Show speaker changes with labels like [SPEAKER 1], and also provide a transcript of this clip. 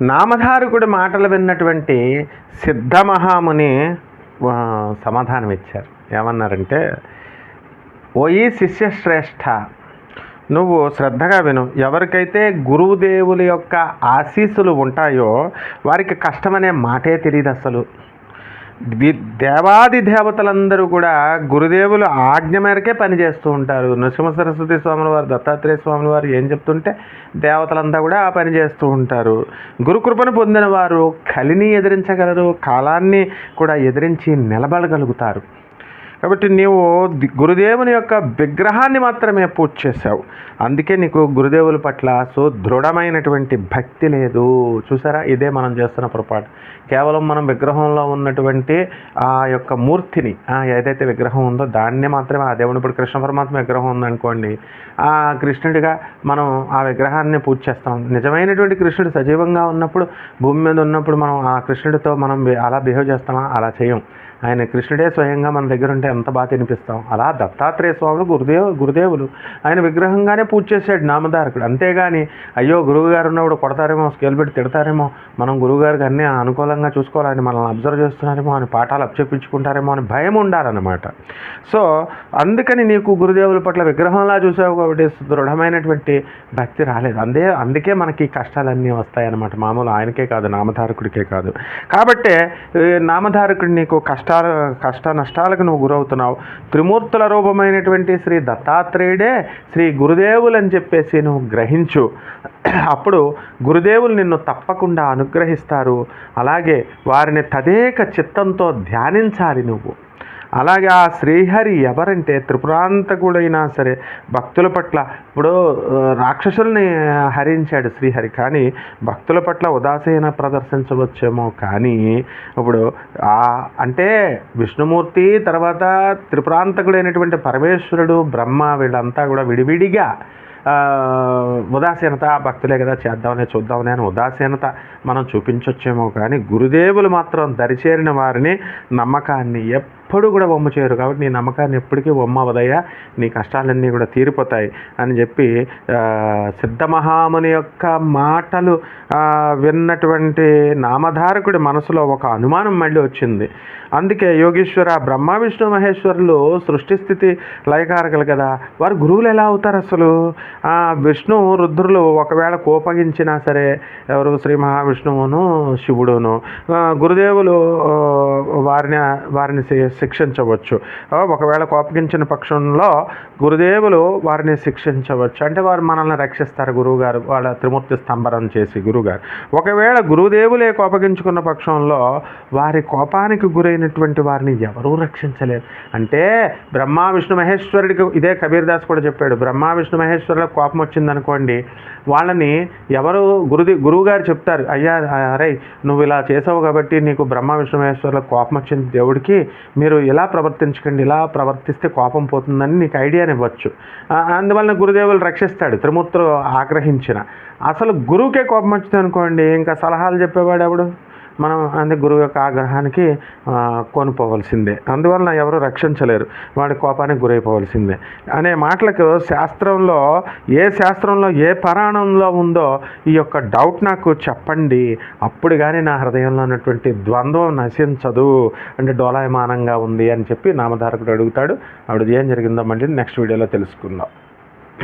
[SPEAKER 1] నామధారకుడి మాటలు విన్నటువంటి సిద్ధమహాముని సమాధానం ఇచ్చారు ఏమన్నారంటే ఓయి శిష్యశ్రేష్ఠ నువ్వు శ్రద్ధగా విను. ఎవరికైతే గురుదేవుల యొక్క ఆశీస్సులు ఉంటాయో వారికి కష్టమనే మాటే తెలియదు అసలు దేవాది దేవతలందరూ కూడా గురుదేవులు ఆజ్ఞ మేరకే పనిచేస్తూ ఉంటారు. నృసింహ సరస్వతి స్వాముల వారు దత్తాత్రేయ స్వాముల వారు ఏం చెప్తుంటే దేవతలంతా కూడా ఆ పని చేస్తూ ఉంటారు. గురుకృపను పొందిన వారు కలిని ఎదిరించగలరు కాలాన్ని కూడా ఎదిరించి నిలబడగలుగుతారు. కాబట్టి నీవు గురుదేవుని యొక్క విగ్రహాన్ని మాత్రమే పూజ చేశావు. అందుకే నీకు గురుదేవుల పట్ల సో దృఢమైనటువంటి భక్తి లేదు. చూసారా? ఇదే మనం చేస్తున్న పొరపాటు. కేవలం మనం విగ్రహంలో ఉన్నటువంటి ఆ యొక్క మూర్తిని ఏదైతే విగ్రహం ఉందో దాన్ని మాత్రమే ఆ దేవుని ఇప్పుడు కృష్ణ పరమాత్మ విగ్రహం ఉందనుకోండి ఆ కృష్ణుడిగా మనం ఆ విగ్రహాన్ని పూజ చేస్తాం. నిజమైనటువంటి కృష్ణుడు సజీవంగా ఉన్నప్పుడు భూమి మీద ఉన్నప్పుడు మనం ఆ కృష్ణుడితో మనం అలా బిహేవ్ చేస్తామా? అలా చేయం. ఆయన కృష్ణుడే స్వయంగా మన దగ్గర ఉంటే ఎంత బాగా తినిపిస్తాం. అలా దత్తాత్రేయ స్వాములు గురుదేవు గురుదేవులు ఆయన విగ్రహంగానే పూజ చేశాడు నామధారకుడు. అంతేగాని అయ్యో గురువుగారు ఉన్నప్పుడు కొడతారేమో స్కేల్ పెట్టి తిడతారేమో మనం గురువుగారికి అన్నీ అనుకూలంగా చూసుకోవాలని మనల్ని అబ్జర్వ్ చేస్తున్నారేమో అని పాఠాలు అప్పచెప్పించుకుంటారేమో అని భయం ఉండాలన్నమాట. సో అందుకని నీకు గురుదేవుల పట్ల విగ్రహంలా చూసావు కాబట్టి దృఢమైనటువంటి భక్తి రాలేదు. అందే అందుకే మనకి కష్టాలన్నీ వస్తాయన్నమాట. మామూలు ఆయనకే కాదు నామధారకుడికే కాదు. కాబట్టే నామధారకుడు నీకు కష్ట కష్టాల కష్ట నష్టాలకు నువ్వు గురవుతున్నావు. త్రిమూర్తుల రూపమైనటువంటి శ్రీ దత్తాత్రేయుడే శ్రీ గురుదేవులు అని చెప్పేసి నువ్వు గ్రహించు. అప్పుడు గురుదేవులు నిన్ను తప్పకుండా అనుగ్రహిస్తారు. అలాగే వారిని తదేక చిత్తంతో ధ్యానించాలి నువ్వు. అలాగే ఆ శ్రీహరి ఎవరంటే త్రిపురాంతకుడైనా సరే భక్తుల పట్ల ఇప్పుడు రాక్షసుల్ని హరించాడు శ్రీహరి. కానీ భక్తుల పట్ల ఉదాసీన ప్రదర్శించవచ్చేమో. కానీ ఇప్పుడు ఆ అంటే విష్ణుమూర్తి తర్వాత త్రిపురాంతకుడైనటువంటి పరమేశ్వరుడు బ్రహ్మ వీళ్ళంతా కూడా విడివిడిగా ఉదాసీనత భక్తులే కదా చేద్దామనే చూద్దామనే అని ఉదాసీనత మనం చూపించవచ్చేమో కానీ గురుదేవులు మాత్రం దరిచేరిన వారిని నమ్మకాన్ని ఎప్పుడు కూడా వమ్మ చేయరు కాబట్టి నీ నమ్మకాన్ని ఎప్పటికీ వమ్మవదయ్యా నీ కష్టాలన్నీ కూడా తీరిపోతాయి అని చెప్పి సిద్ధమహాముని యొక్క మాటలు విన్నటువంటి నామధారకుడి మనసులో ఒక అనుమానం మళ్ళీ వచ్చింది. అందుకే యోగేశ్వర బ్రహ్మ విష్ణు మహేశ్వరులు సృష్టి స్థితి లయకారకులు కదా. వారు గురువులు ఎలా అవుతారు అసలు? విష్ణు రుద్రులు ఒకవేళ కోపగించినా సరే ఎవరు? శ్రీ మహావిష్ణువును శివుడును. గురుదేవులు వారిని వారిని శిక్షించవచ్చు. ఒకవేళ కోపగించిన పక్షంలో గురుదేవులు వారిని శిక్షించవచ్చు. అంటే వారు మనల్ని రక్షిస్తారు గురువుగారు వాళ్ళ త్రిమూర్తి స్తంభనం చేసి గురువుగారు. ఒకవేళ గురుదేవులే కోపగించుకున్న పక్షంలో వారి కోపానికి గురైనటువంటి వారిని ఎవరూ రక్షించలేరు. అంటే బ్రహ్మ విష్ణు మహేశ్వరుడికి ఇదే కబీర్దాస్ కూడా చెప్పాడు. బ్రహ్మ విష్ణు మహేశ్వరులకు కోపం వచ్చిందనుకోండి వాళ్ళని ఎవరు గురుది గురువుగారు చెప్తారు అయ్యా అరే నువ్వు ఇలా చేసావు కాబట్టి నీకు బ్రహ్మ విష్ణు మహేశ్వరులకు కోపం వచ్చింది దేవుడికి మీరు మీరు ఇలా ప్రవర్తించకండి ఇలా ప్రవర్తిస్తే కోపం పోతుందని నీకు ఐడియాని ఇవ్వచ్చు. అందువలన గురుదేవులు రక్షిస్తాడు త్రిమూర్తులు ఆగ్రహించిన. అసలు గురువుకే కోపం వచ్చింది అనుకోండి ఇంకా సలహాలు చెప్పేవాడు ఎవడు? మనం అంటే గురువు యొక్క ఆగ్రహానికి ఆ, అందువలన ఎవరు రక్షించలేరు. వాడి కోపానికి గురైపోవాల్సిందే. అనే మాటలకు శాస్త్రంలో ఏ శాస్త్రంలో ఏ పురాణంలో ఉందో ఈ యొక్క డౌట్ నాకు చెప్పండి. అప్పుడు కానీ నా హృదయంలో ఉన్నటువంటి ద్వంద్వం నశించదు. అంటే డోలాయమానంగా ఉంది అని చెప్పి నామధారకుడు అడుగుతాడు. ఆవిడ ఏం జరిగిందో మళ్ళీ నెక్స్ట్ వీడియోలో తెలుసుకుందాం.